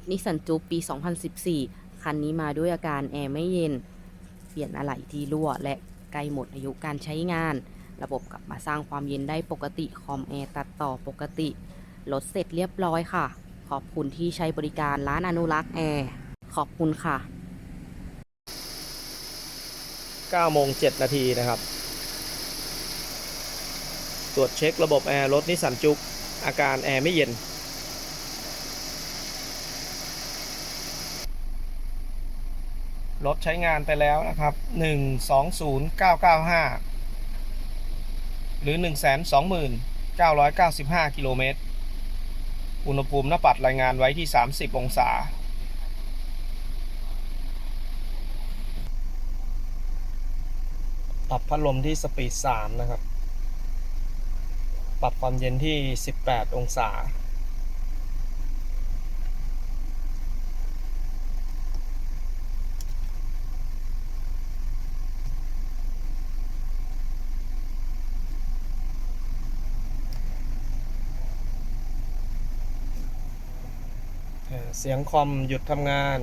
ถนิสสันจูปปี 2014 คันนี้มาด้วยอาการแอร์ไม่เย็น เปลี่ยนอะไหล่ที่รั่ว และใกล้หมดอายุการใช้งาน ระบบกลับมาสร้างความเย็นได้ปกติ คอมแอร์ตัดต่อปกติ รถเสร็จเรียบร้อยค่ะ ขอบคุณที่ใช้บริการร้านอนุรักษ์แอร์ ขอบคุณค่ะ9โมง7นาทีนะครับ ตรวจเช็คระบบแอร์รถนิสสันจุก อาการแอร์ไม่เย็น รถใช้งานไปแล้วนะครับ 120995 หรือ 129,995 กิโลเมตร อุณหภูมิหน้าปัดรายงานไว้ที่ 30 องศา ปรับพัดลมที่สปีด 3 นะครับ ปรับความเย็นที่ 18 องศา เสียงคอมหยุดทำงาน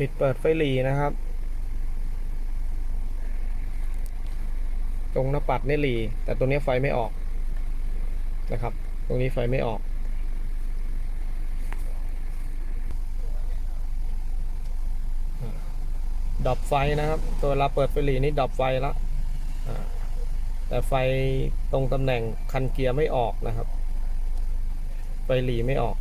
ปิดเปิดไฟหลีนะครับ ตรงหน้าปัดนี่หลี แต่ตัวนี้ไฟไม่ออกนะครับ ตรงนี้ไฟไม่ออก ดับไฟนะครับ ตัวเวลาเปิดไฟหลีนี่ดับไฟละแต่ไฟตรงตำแหน่งคันเกียร์ไม่ออกนะครับ ไฟหลีไม่ออก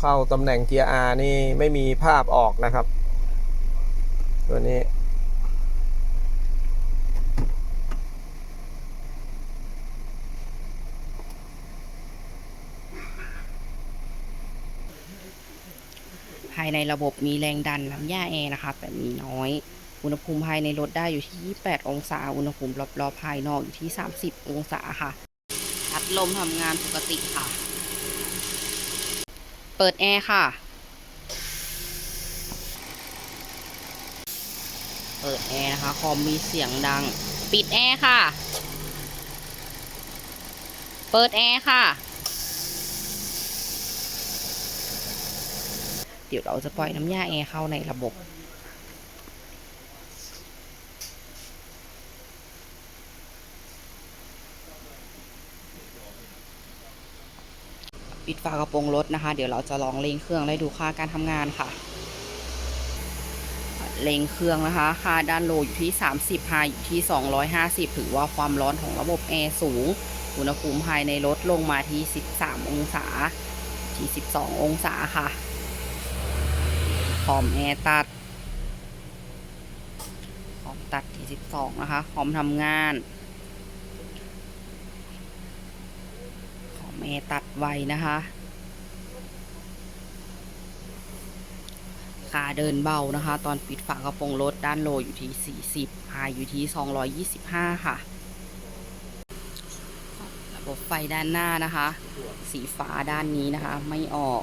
เข้าตำแหน่งเกียร์ R นี่ไม่มีภาพออกนะครับ ตัวนี้ ภายในระบบมีแรงดันน้ำยาแอร์นะคะแต่มีน้อย อุณหภูมิภายในรถได้อยู่ที่ 28 องศา อุณหภูมิรอบๆภายนอกอยู่ที่ 30 องศาค่ะพัดลมทำงานปกติค่ะ เปิดแอร์ค่ะ เปิดแอร์นะคะคอมมีเสียงดัง ปิดแอร์ค่ะ เปิดแอร์ค่ะ เดี๋ยวเราจะปล่อยน้ำยาแอร์เข้าในระบบ ปิดฝากระโปรงรถนะคะ เดี๋ยวเราจะลองเร่งเครื่องและดูค่าการทำงานค่ะ เร่งเครื่องนะคะ ค่าด้านโลอยู่ที่ 30 ไฮอยู่ที่ 250 ถือว่าความร้อนของระบบแอร์สูง อุณหภูมิภายในรถลงมาที่ 13 องศา ที่ 12 องศาค่ะคอมแอร์ตัดคอมตัดที่ 12 นะคะคอมทำงาน คอมแอร์ ตัดไวนะคะขาเดินเบานะคะ ตอนปิดฝากระโปรงรถด้านโลอยู่ที่ 40พายอยู่ที่ 225 ค่ะ ระบบไฟด้านหน้านะคะ สีฟ้าด้านนี้นะคะ ไม่ออก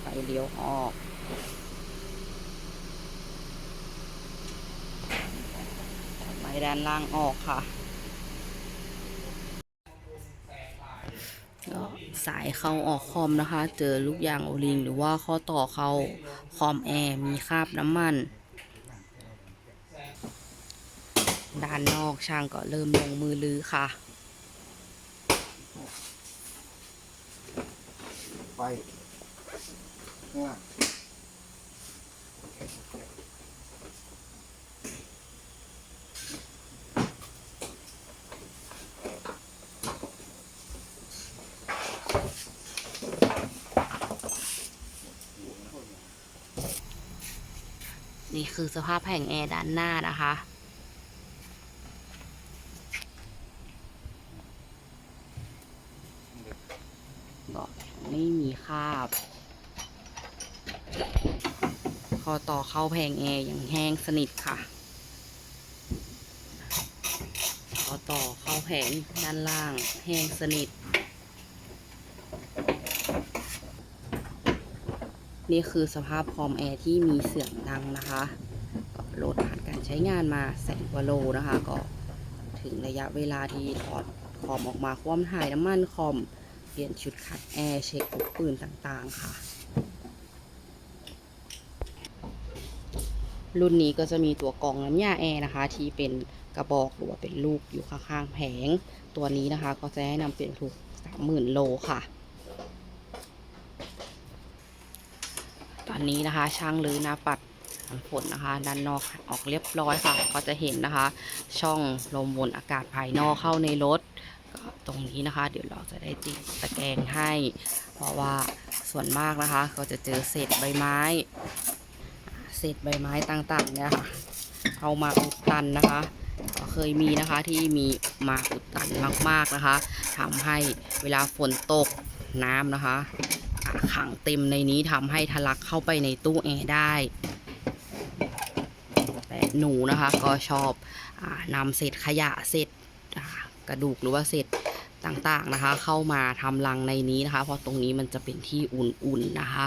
ไฟเลี้ยวออกไฟด้านล่างออกค่ะ ก็สายเข้าออกคอมนะคะ เจอลูกยางโอลิง หรือว่าข้อต่อเข้าคอมแอร์มีคราบน้ำมัน ด้านนอกช่างก็เริ่มลงมือลือค่ะ ไปข้างล่าง นี่คือสภาพแผงแอร์ด้านหน้านะคะก็ไม่มีคราบพอต่อเข้าแผงแอร์อย่างแห้งสนิทค่ะพอต่อเข้าแผงด้านล่างแห้งสนิท นี่คือสภาพคอมแอร์ที่มีเสียงดังนะคะก็โหลดผ่านการใช้งานมาแสนกว่าโลนะคะ ก็ถึงระยะเวลาที่ถอดคอมออกมาคว่ำถ่ายน้ำมันคอม เปลี่ยนชุดขัดแอร์เช็คลูกปืนต่างๆค่ะ รุ่นนี้ก็จะมีตัวกองน้ำยาแอร์นะคะ ที่เป็นกระบอกหรือว่าเป็นลูกอยู่ข้างๆแผง ตัวนี้นะคะ ก็จะให้นำเปลี่ยนทุก30,000โลค่ะ อนนี้นะคะ ช่างลือนาปัดน้ำฝนนะคะ ด้านนอกออกเรียบร้อยค่ะ ก็จะเห็นนะคะ ช่องลมวนอากาศภายนอกเข้าในรถก็ตรงนี้นะคะ เดี๋ยวเราจะได้ติดตะแกรงให้ เพราะว่าส่วนมากนะคะ ก็จะเจอเศษใบไม้ เศษใบไม้ต่างๆเนี่ยค่ะเข้ามาอุดตันนะคะก็เคยมีนะคะที่มีมาอุดตันมากๆนะคะทำให้เวลาฝนตกน้ำนะคะ ขังเต็มในนี้ทำให้ทะลักเข้าไปในตู้แอร์ได้แต่หนูนะคะก็ชอบอนำเศษขยะเศษกระดูกหรือว่าเศษต่างๆนะคะ เข้ามาทำรังในนี้นะคะ เพราะตรงนี้มันจะเป็นที่อุ่นๆนะคะ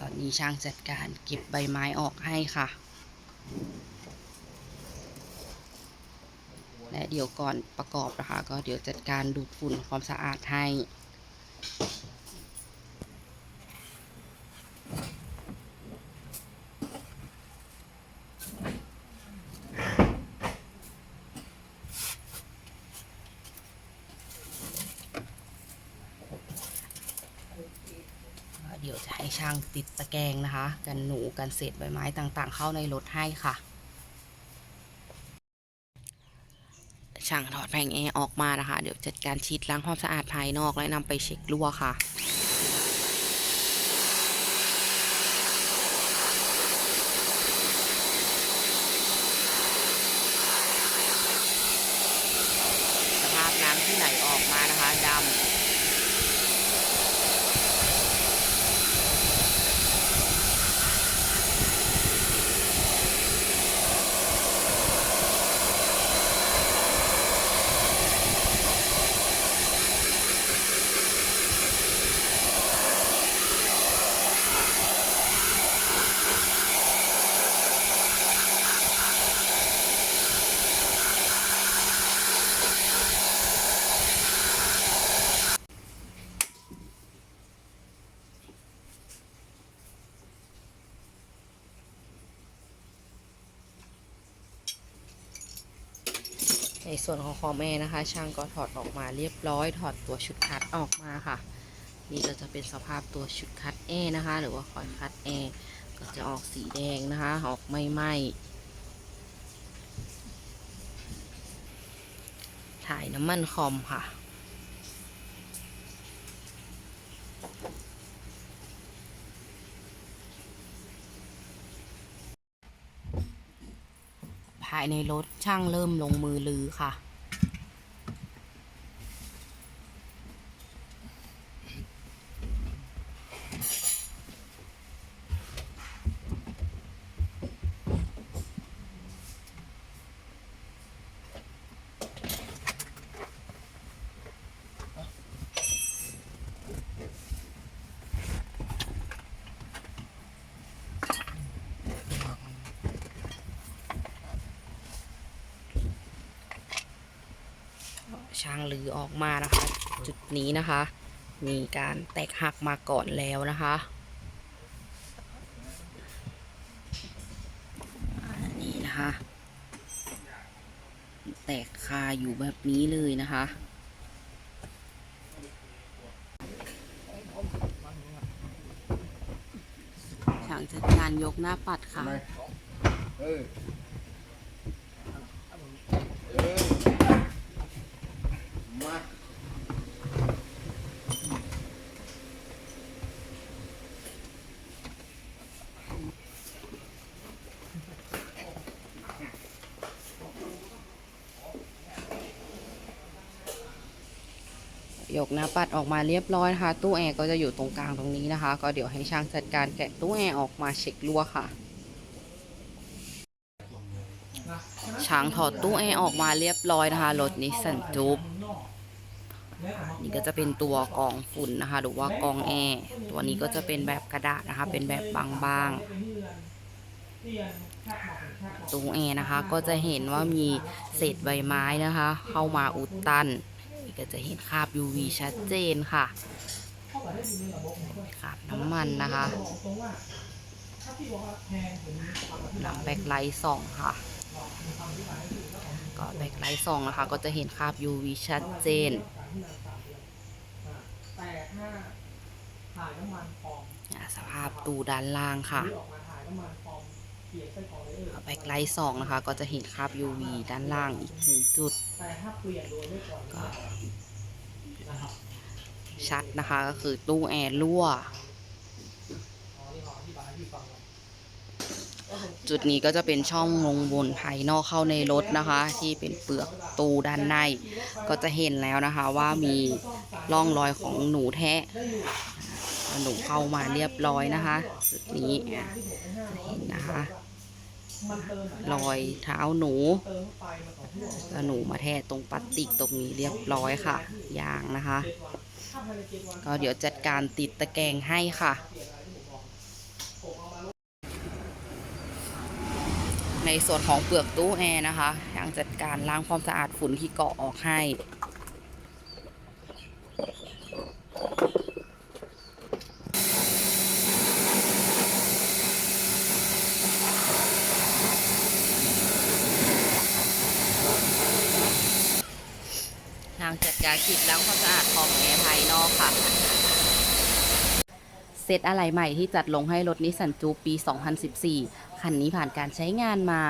ตอนนี้ช่างจัดการเก็บใบไม้ออกให้ค่ะ และ เดี๋ยวก่อนประกอบนะคะ ก็เดี๋ยวจัดการดูดฝุ่นความสะอาดให้เดี๋ยวจะให้ช่างติดตะแกรงนะคะ กันหนูกันเศษใบไม้ต่างๆ เข้าในรถให้ค่ะั่งถอดแผงแอร์ออกมานะคะ เดี๋ยวจัดการชีดล้างความสะอาดภายนอกและนำไปเช็ครั่วค่ะสภาพน้ำที่ไหลออกมานะคะดำ ส่วนของคอมแอร์นะคะ ช่างก็ถอดออกมาเรียบร้อย ถอดตัวชุดคัดออกมาค่ะ นี่ก็จะเป็นสภาพตัวชุดคัดแอร์นะคะ หรือว่าคอยคัดแอร์ก็จะออกสีแดงนะคะ ออกไม่ไหม้ถ่ายน้ำมันคอมค่ะ ภายในรถช่างเริ่มลงมือลือค่ะ นี้นะคะ มีการแตกหักมาก่อนแล้วนะคะนี่นะคะ แตกคาอยู่แบบนี้เลยนะคะช่างจัดการยกหน้าปัดค่ะ ปัดออกมาเรียบร้อยนะคะ ตู้แอร์ก็จะอยู่ตรงกลางตรงนี้นะคะ ก็เดี๋ยวให้ช่างจัดการแกะตู้แอร์ออกมาเช็ครั่วค่ะช้างถอดตู้แอร์ออกมาเรียบร้อยนะคะรถนิสสันจูบนี่ก็จะเป็นตัวกองฝุ่นนะคะ หรือว่ากองแอร์ตัวนี้ก็จะเป็นแบบกระดาษนะคะ เป็นแบบบางๆตู้แอร์นะคะ ก็จะเห็นว่ามีเศษใบไม้นะคะ เข้ามาอุดตัน นี่ก็จะเห็นคราบ UV ชัดเจนค่ะคราบน้ำมันนะคะนำแบ็คไลท์ส่องค่ะ ก็แบ็คไลท์ส่องนะคะ ก็จะเห็นคราบ UV ชัดเจนแต่ถ้าถ่ายน้ำมันปลอมอ่าสภาพตูด้านล่างค่ะ ที่อาถ่ายน้ำมันปไกลยเออแบ็คไลท์สองนะคะ ก็จะเห็นคราบ UV ด้านล่างอีกหนึ่งจุดก็ชัดนะคะก็คือตู้แอร์รั่ว จุดนี้ก็จะเป็นช่องลงบนภายนอกเข้าในรถนะคะ ที่เป็นเปลือกตูด้านใน ก็จะเห็นแล้วนะคะว่ามีร่องรอยของหนูแทะหนูเข้ามาเรียบร้อยนะคะ จุดนี้จะเห็นนะคะ รอยเท้าหนูแล้วหนูมาแทะตรงพลาสติกตรงนี้เรียบร้อยค่ะ ยางนะคะ ก็เดี๋ยวจัดการติดตะแกรงให้ค่ะในส่วนของเปลือกตู้แอร์นะคะยังจัดการล้างความสะอาดฝุ่นที่เกาะออกให้ ทางจัดการขีดล้างความสะอาดของแอร์ภายนอกค่ะ เซตอะไรใหม่ที่จัดลงให้รถนิสสันจูปี 2014 คันนี้ผ่านการใช้งานมา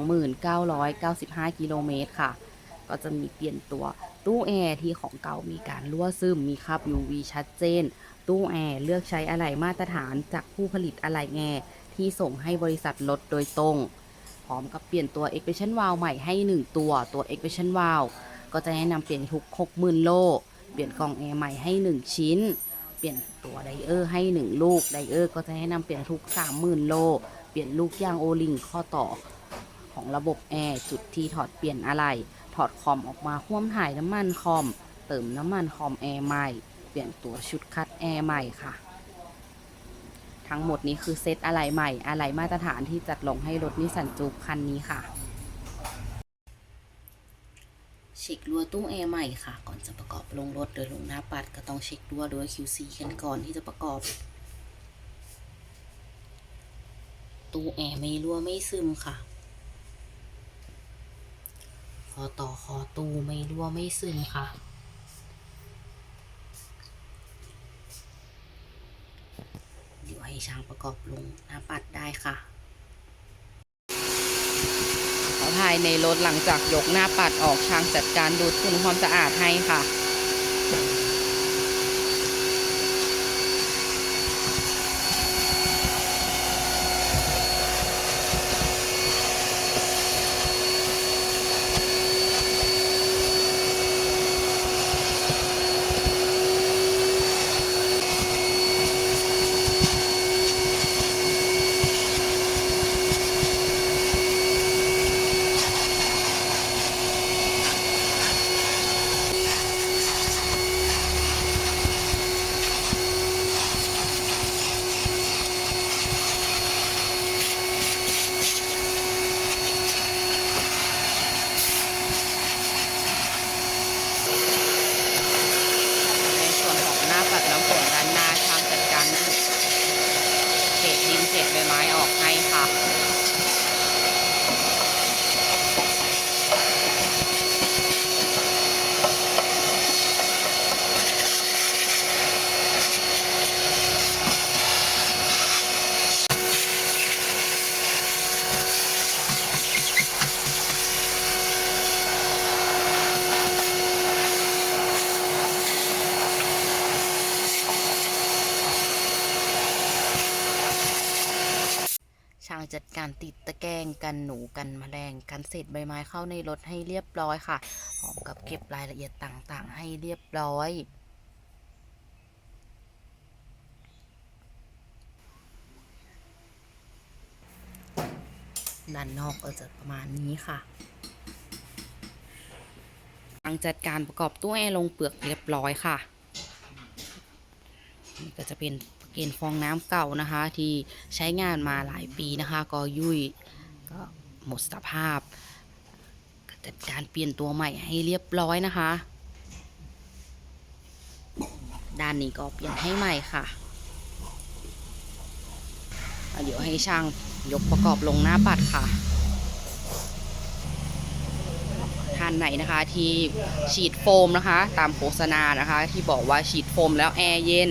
129,995 กิโลเมตรค่ะ ก็จะมีเปลี่ยนตัวตู้แอร์ที่ของเก่ามีการรั่วซึมมีคราบ UV ชัดเจน ตู้แอร์เลือกใช้อะไหล่มาตรฐานจากผู้ผลิตอะไหล่แอร์ที่ส่งให้บริษัทรถโดยตรง พร้อมกับเปลี่ยนตัว Expression Valve ใหม่ให้ 1 ตัว ตัว Expression Valve ก็จะแนะนำเปลี่ยนทุก60,000โล เปลี่ยนกล่องแอร์ใหม่ให้ 1 ชิ้น เปลี่ยนตัวไดเออร์ให้ 1 ลูก ไดเออร์ก็จะแนะนำเปลี่ยนทุก 30,000 โล เปลี่ยนลูกยางโอลิงข้อต่อของระบบแอร์จุดที่ถอดเปลี่ยนอะไหล่ถอดคอมออกมาห่วมถ่ายน้ำมันคอม เติมน้ำมันคอมแอร์ใหม่ เปลี่ยนตัวชุดคัดแอร์ใหม่ค่ะ ทั้งหมดนี้คือเซตอะไหล่ใหม่ อะไหล่มาตรฐานที่จัดลงให้รถนิสสันจูบคันนี้ค่ะ เช็ครั้วตู้แอร์ใหม่ค่ะ ก่อนจะประกอบลงรถโดยลงหน้าปัดก็ต้องเช็ครั้วด้วย QC กันก่อนที่จะประกอบ ตู้แอร์ไม่รั่วไม่ซึมค่ะคอต่อคอตู้ไม่รั่วไม่ซึมค่ะเดี๋ยวให้ช่างประกอบลงหน้าปัดได้ค่ะ ภายในรถหลังจากยกหน้าปัดออกช่างจัดการดูดฝุ่นความสะอาดให้ค่ะ จัดการติดตะแกรงกันหนูกันแมลงกันเศษใบไม้เข้าในรถให้เรียบร้อยค่ะพร้อมกับเก็บรายละเอียดต่างๆ ให้เรียบร้อยด้านนอกก็จะประมาณนี้ค่ะหลังจัดการประกอบตู้แอร์ลงเปลือกเรียบร้อยค่ะ นี่ก็จะเป็น เกณฑ์ฟองน้ำเก่านะคะ ที่ใช้งานมาหลายปีนะคะ ก็ยุ่ยก็หมดสภาพก็จัดการเปลี่ยนตัวใหม่ให้เรียบร้อยนะคะ ด้านนี้ก็เปลี่ยนให้ใหม่ค่ะ เดี๋ยวให้ช่างยกประกอบลงหน้าปัดค่ะท่านไหนนะคะที่ฉีดโฟมนะคะ ตามโฆษณานะคะ ที่บอกว่าฉีดโฟมแล้วแอร์เย็น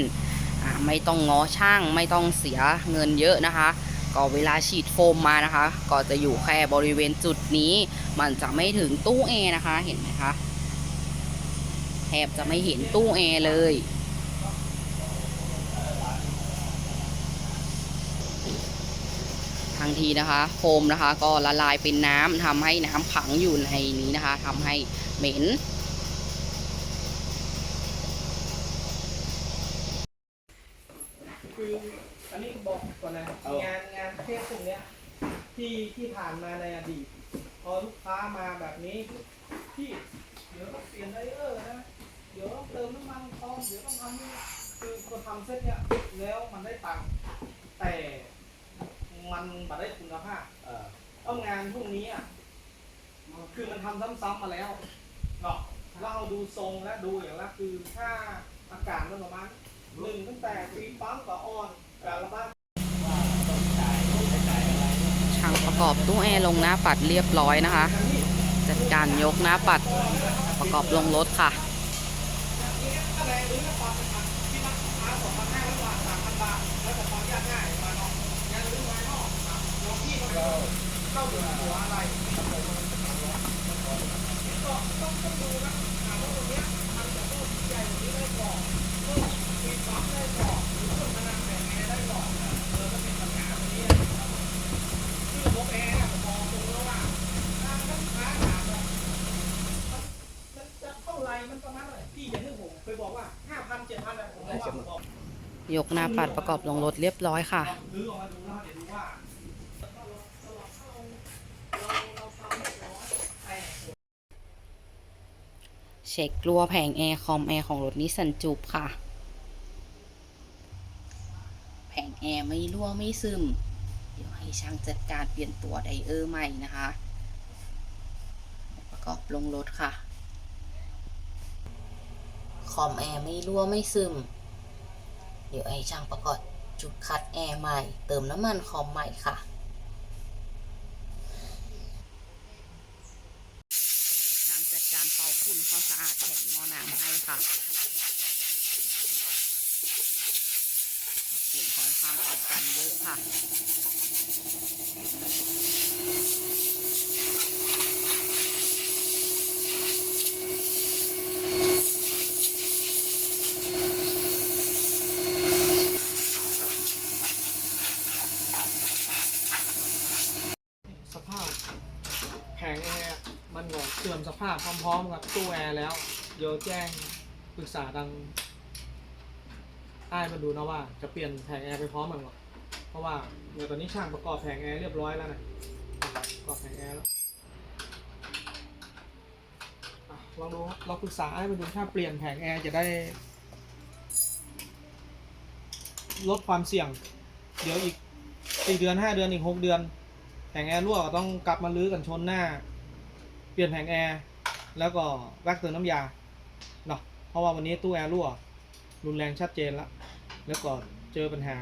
ไม่ต้องง้อช่างไม่ต้องเสียเงินเยอะนะคะ ก็เวลาฉีดโฟมมานะคะ ก็จะอยู่แค่บริเวณจุดนี้ มันจะไม่ถึงตู้แอร์นะคะเห็นไหมคะแทบจะไม่เห็นตู้แอร์เลยทางทีนะคะโฟมนะคะก็ละลายเป็นน้ำทำให้น้ำขังอยู่ในนี้นะคะทำให้เหม็น คืออันนี้บอกก่อนนะงานงานประเภทพวกเนี้ย ที่ที่ผ่านมาในอดีต พอลูกค้ามาแบบนี้ที่เดี๋ยวต้องเปลี่ยนไดเออร์นะเดี๋ยวต้องเติมน้ำมันพอเดี๋ยวต้องทำนี่คือคนทำเส้นเนี้ยแล้วมันได้ตังค์แต่มันไม่ได้คุณภาพเออเอางานพวกนี้อะคือมันทำซ้ำๆมาแล้วเนาะเราดูทรงและดูอย่างละคือถ้าอากาศมันประมาณหนึ่งตั้งแต่ฟีปั๊มกับออนการระบาย ช่าง ประกอบตู้แอร์ลงหน้าปัดเรียบร้อยนะคะ จัดการยกหน้าปัดประกอบลงรถค่ะมันจะเท่าไรมันประมาณเท่าไหร่พี่อ ยกว่าห้าพันเจ็ดพันอะไรผมบอกว่าผมบอกยกหน้าปัดประกอบลงรถเรียบร้อยค่ะ เช็ครัวแผงแอร์คอมแอร์ของรถนิสสันจูบค่ะ แผงแอร์ไม่รั่วไม่ซึม ให้ช่างจัดการเปลี่ยนตัวไดเออร์ใหม่นะคะ ประกอบลงรถค่ะ คอมแอร์ไม่รั่วไม่ซึม เดี๋ยวให้ช่างประกอบจุดคัดแอร์ใหม่ เติมน้ำมันคอมใหม่ค่ะช่างจัดการเป่าฝุ่นความสะอาดแผงหม้อน้ำให้ค่ะ ฝุ่นค่อนข้างอุดตันเยอะค่ะสภาพแผงแอร์มันก็เสื่อมสภาพพร้อมๆกับตู้แอร์แล้ว เดี๋ยวแจ้งปรึกษาดัง อ้ายมาดูนะว่าจะเปลี่ยนแผงแอร์ไปพร้อมมันหรอเพราะว่าเดี๋ยวตอนนี้ช่างประกอบแผงแอร์เรียบร้อยแล้วนะประกอบแผงแอร์แล้วลองดูครับลองปรึกษาอ้มาดูถ้าเปลี่ยนแผงแอร์จะได้ ลดความเสี่ยง เดี๋ยวอีกสี่เดือนห้าเดือนอีกหกเดือน แผงแอร์รั่วก็ต้องกลับมาลื้อกันชนหน้า เปลี่ยนแผงแอร์แล้วก็แวักเติมน้ำยาเนาะเพราะว่าวันนี้ตู้แอร์รั่ว รุนแรงชัดเจนแล้วแล้วก็เจอปัญหา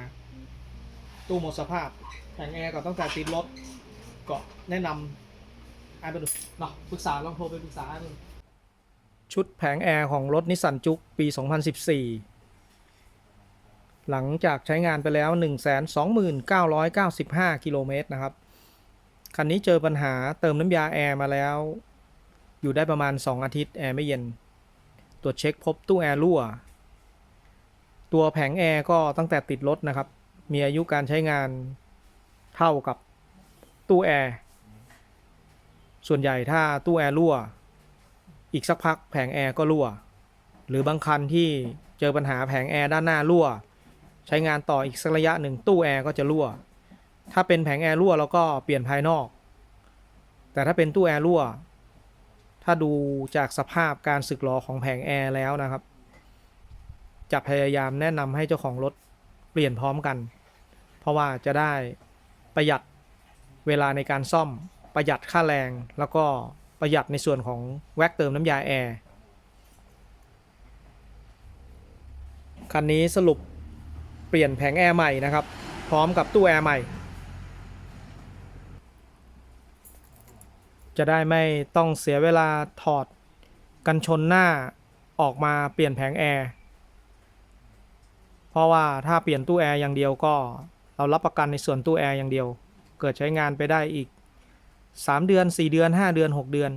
ตู้หมดสภาพแผงแอร์ก็ตั้งแต่ติดรถก็แนะนำไอ้ไปดูเนาะปรึกษาลองโทรไปปรึกษาไอ้ดูชุดแผงแอร์ของรถนิสสันจุกปี 2014 หลังจากใช้งานไปแล้ว 129,995 กิโลเมตรนะครับ คันนี้เจอปัญหาเติมน้ำยาแอร์มาแล้ว อยู่ได้ประมาณ 2 อาทิตย์แอร์ไม่เย็น ตรวจเช็คพบตู้แอร์รั่ว ตัวแผงแอร์ก็ตั้งแต่ติดรถนะครับ มีอายุการใช้งานเท่ากับตู้แอร์ส่วนใหญ่ถ้าตู้แอร์รั่ว อีกสักพักแผงแอร์ก็รั่ว หรือบางคันที่เจอปัญหาแผงแอร์ด้านหน้ารั่ว ใช้งานต่ออีกสักระยะหนึ่งตู้แอร์ก็จะรั่ว ถ้าเป็นแผงแอร์รั่วเราก็เปลี่ยนภายนอก แต่ถ้าเป็นตู้แอร์รั่ว ถ้าดูจากสภาพการสึกหรอของแผงแอร์แล้วนะครับ จะพยายามแนะนำให้เจ้าของรถเปลี่ยนพร้อมกัน เพราะว่าจะได้ประหยัดเวลาในการซ่อมประหยัดค่าแรง แล้วก็ประหยัดในส่วนของแว็กเติมน้ำยาแอร์คันนี้สรุปเปลี่ยนแผงแอร์ใหม่นะครับ พร้อมกับตู้แอร์ใหม่ จะได้ไม่ต้องเสียเวลาถอดกันชนหน้าออกมาเปลี่ยนแผงแอร์ เพราะว่าถ้าเปลี่ยนตู้แอร์อย่างเดียวก็ เรารับประกันในส่วนตู้แอร์อย่างเดียว เกิดใช้งานไปได้อีก 3 เดือน 4 เดือน 5 เดือน 6 เดือน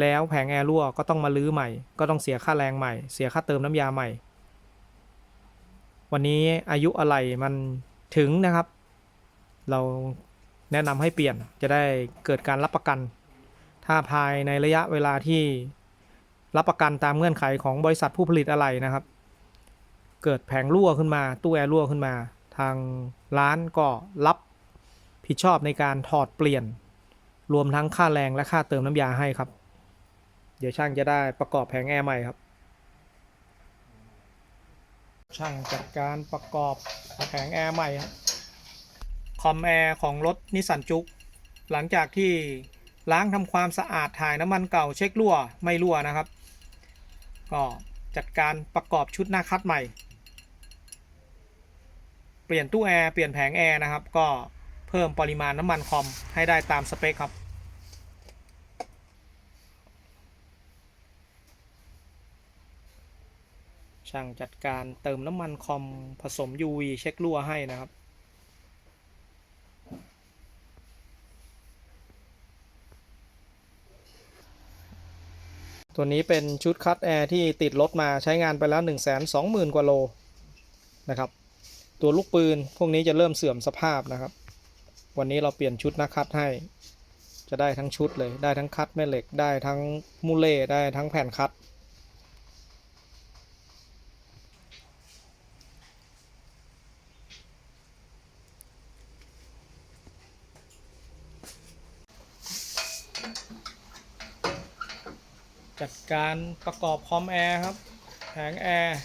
แล้วแผงแอร์รั่วก็ต้องมาลื้อใหม่ ก็ต้องเสียค่าแรงใหม่ เสียค่าเติมน้ำยาใหม่ วันนี้อายุอะไรมันถึงนะครับ เราแนะนำให้เปลี่ยนจะได้เกิดการรับประกัน ถ้าภายในระยะเวลาที่รับประกันตามเงื่อนไขของบริษัทผู้ผลิตอะไรนะครับ เกิดแผงรั่วขึ้นมา ตู้แอร์รั่วขึ้นมา ทางร้านก็รับผิดชอบในการถอดเปลี่ยน รวมทั้งค่าแรงและค่าเติมน้ำยาให้ครับ เดี๋ยวช่างจะได้ประกอบแผงแอร์ใหม่ครับ ช่างจัดการประกอบแผงแอร์ใหม่ครับคอมแอร์ของรถนิสสันจุกหลังจากที่ล้างทำความสะอาดถ่ายน้ำมันเก่าเช็ครั่วไม่รั่วนะครับ ก็จัดการประกอบชุดหน้าคัดใหม่ เปลี่ยนตู้แอร์เปลี่ยนแผงแอร์นะครับ ก็เพิ่มปริมาณน้ำมันคอมให้ได้ตามสเปคครับช่างจัดการเติมน้ำมันคอมผสม UV เช็ครั่วให้นะครับ ตัวนี้เป็นชุดคัดแอร์ที่ติดรถมาใช้งานไปแล้ว 1 2 0 0 0 0 กว่าโลนะครับ ตัวลูกปืน พวกนี้จะเริ่มเสื่อมสภาพนะครับ วันนี้เราเปลี่ยนชุดนักคัดให้ จะได้ทั้งชุดเลย ได้ทั้งคัดแม่เหล็ก ได้ทั้งมูเล่ ได้ทั้งแผ่นคัด จัดการประกอบคอมแอร์ครับแผงแอร์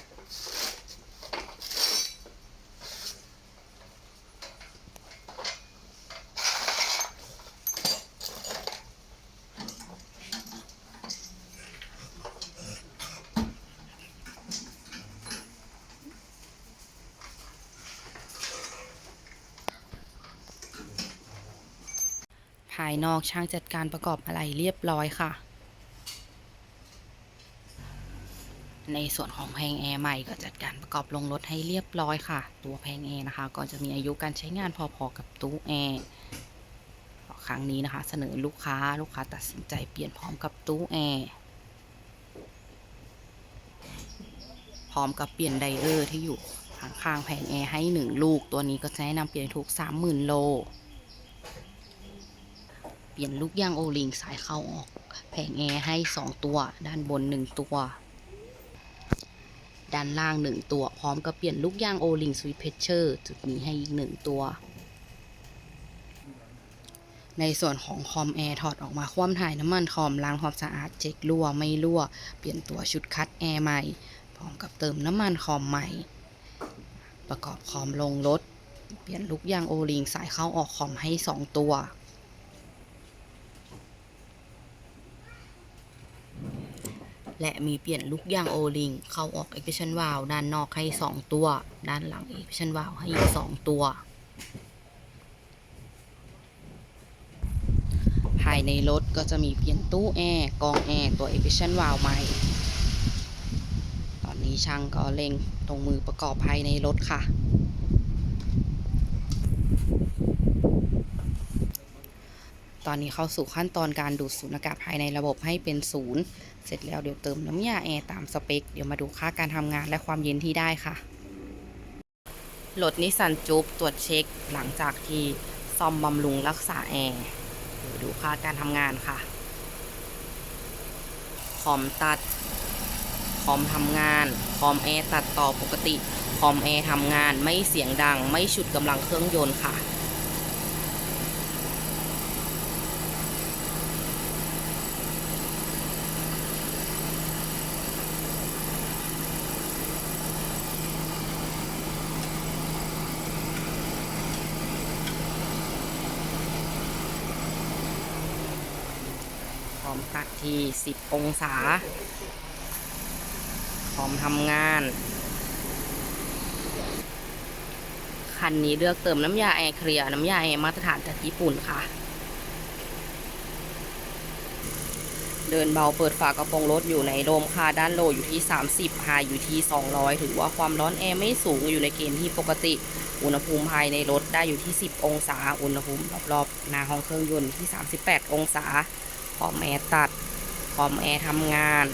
ายนอกช่างจัดการประกอบอะไรเรียบร้อยค่ะ ในส่วนของแผงแอร์ใหม่ก็จัดการประกอบลงรถให้เรียบร้อยค่ะ ตัวแผงแอร์นะคะ ก็จะมีอายุการใช้งานพอๆกับตู้แอร์ครั้งนี้นะคะ เสนอลูกค้าลูกค้าตัดสินใจเปลี่ยนพร้อมกับตู้แอร์พร้อมกับเปลี่ยนไดเออร์ที่อยู่ข้างๆแผงแอร์ให้หนึ่งลูก ตัวนี้ก็จะแนะนำเปลี่ยนทุก 30,000 โล ปลี่ยนลูกยางโอลิงสายเข้าออก แผงแอร์ให้ 2 ตัว ด้านบน 1 ตัว ด้านล่าง 1 ตัว พร้อมกับเปลี่ยนลูกยางโอลิงสวิตเพชเชอร์จุดนี้ให้อีก 1 ตัว ในส่วนของคอมแอร์ถอดออกมาคว่ำถ่ายน้ำมันคอมล้างความสะอาดเช็ครั่วไม่รั่ว เปลี่ยนตัวชุดคัดแอร์ใหม่ พร้อมกับเติมน้ำมันคอมใหม่ ประกอบคอมลงรถเปลี่ยนลูกยางโอลิงสายเข้าออกคอมให้ 2 ตัว และมีเปลี่ยนลูกยางโอลิงเข้าออก Equation Valve ด้านนอกให้ 2 ตัว ด้านหลัง Equation Valve ให้อีก 2 ตัว ภายในรถก็จะมีเปลี่ยนตู้แอร์กองแอร์ตัว Equation Valve ใหม่ ตอนนี้ช่างก็เล็งตรงมือประกอบภายในรถค่ะ ตอนนี้เข้าสู่ขั้นตอนการดูดสูญอากาศภายในระบบให้เป็นศูนย์เสร็จแล้วเดี๋ยวเติมน้ำยาแอร์ตามสเปค เดี๋ยวมาดูค่าการทำงานและความเย็นที่ได้ค่ะรถนิสสันจูปตรวจเช็คหลังจากที่ซ่อมบำรุงรักษาแอร์ดูค่าการทำงานค่ะ คอมตัด คอมทำงาน คอมแอร์ตัดต่อปกติ คอมแอร์ทำงานไม่เสียงดัง ไม่ฉุดกำลังเครื่องยนต์ค่ะ ที่ 10 องศาคอมทำงาน คันนี้เลือกเติมน้ำยาแอร์เคลียร์น้ำยาแอร์มาตรฐานจากญี่ปุ่นค่ะ เดินเบาเปิดฝากระโปรงรถอยู่ในโดมค่ะด้านโลอยู่ที่ 30ไฮอยู่ที่ 200 ถือว่าความร้อนแอร์ไม่สูงอยู่ในเกณฑ์ที่ปกติอุณหภูมิภายในรถได้อยู่ที่ 10 องศา อุณหภูมิรอบๆหน้าห้องเครื่องยนต์ที่ 38 องศาคอมแอร์ตัด คอมแอร์ทำงาน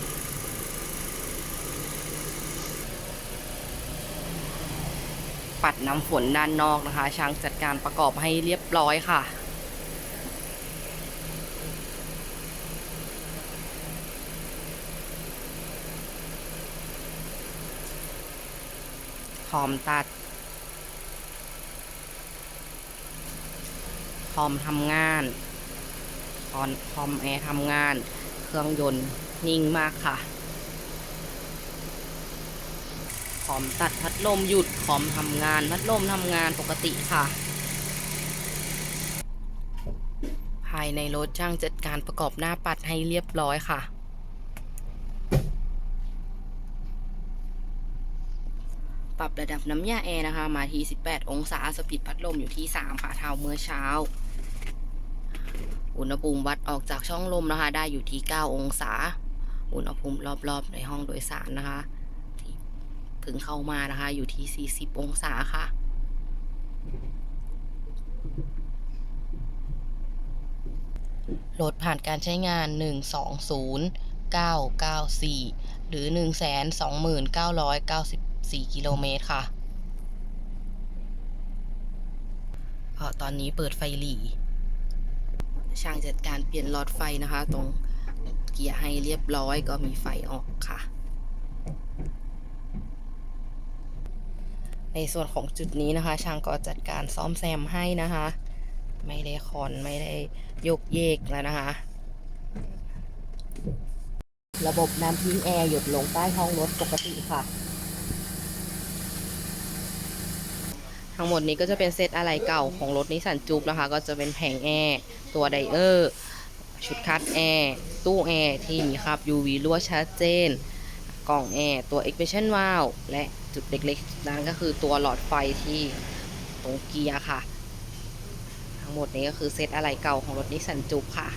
ปัดน้ำฝนด้านนอกนะคะ ช่างจัดการประกอบให้เรียบร้อยค่ะคอมตัดคอมทำงาน คอมคอมแอร์ทำงาน เครื่องยนต์นิ่งมากค่ะคอมตัดพัดลมหยุดคอมทำงานพัดลมทำงานปกติค่ะ ภายในรถช่างจัดการประกอบหน้าปัดให้เรียบร้อยค่ะปรับระดับน้ำยาแอร์นะคะ มาที่ 18 องศา สปีดพัดลมอยู่ที่ 3 ค่ะเท่าเมื่อเช้า อุณหภูมิวัดออกจากช่องลมนะคะ ได้อยู่ที่ 9 องศา อุณหภูมิรอบๆ ในห้องโดยสารนะคะที่เพิ่งเข้ามานะคะ อยู่ที่ 40 องศาค่ะรถผ่านการใช้งาน 120,994 หรือ 129,994 กิโลเมตรค่ะ ตอนนี้เปิดไฟหลี ช่างจัดการเปลี่ยนหลอดไฟนะคะ ตรงเกียร์ให้เรียบร้อยก็มีไฟออกค่ะ ในส่วนของจุดนี้นะคะ ช่างก็จัดการซ่อมแซมให้นะคะ ไม่ได้คอนไม่ได้ยกเยกแล้วนะคะ ระบบน้ำทิ้งแอร์หยดลงใต้ท้องรถปกติค่ะ ทั้งหมดนี้ก็จะเป็นเซตอะไรเก่าของรถนิสสันจูบนะคะ ก็จะเป็นแผงแอร์ตัวไดเออร์ชุดคัดแอร์ตู้แอร์ที่มีคราบ UV รั่วชัดเจน กล่องแอร์ตัว expansion valve และจุดเล็กๆ นั้นก็คือตัวหลอดไฟที่ตรงเกียร์ค่ะ ทั้งหมดนี้ก็คือเซตอะไรเก่าของรถนิสสันจูบค่ะ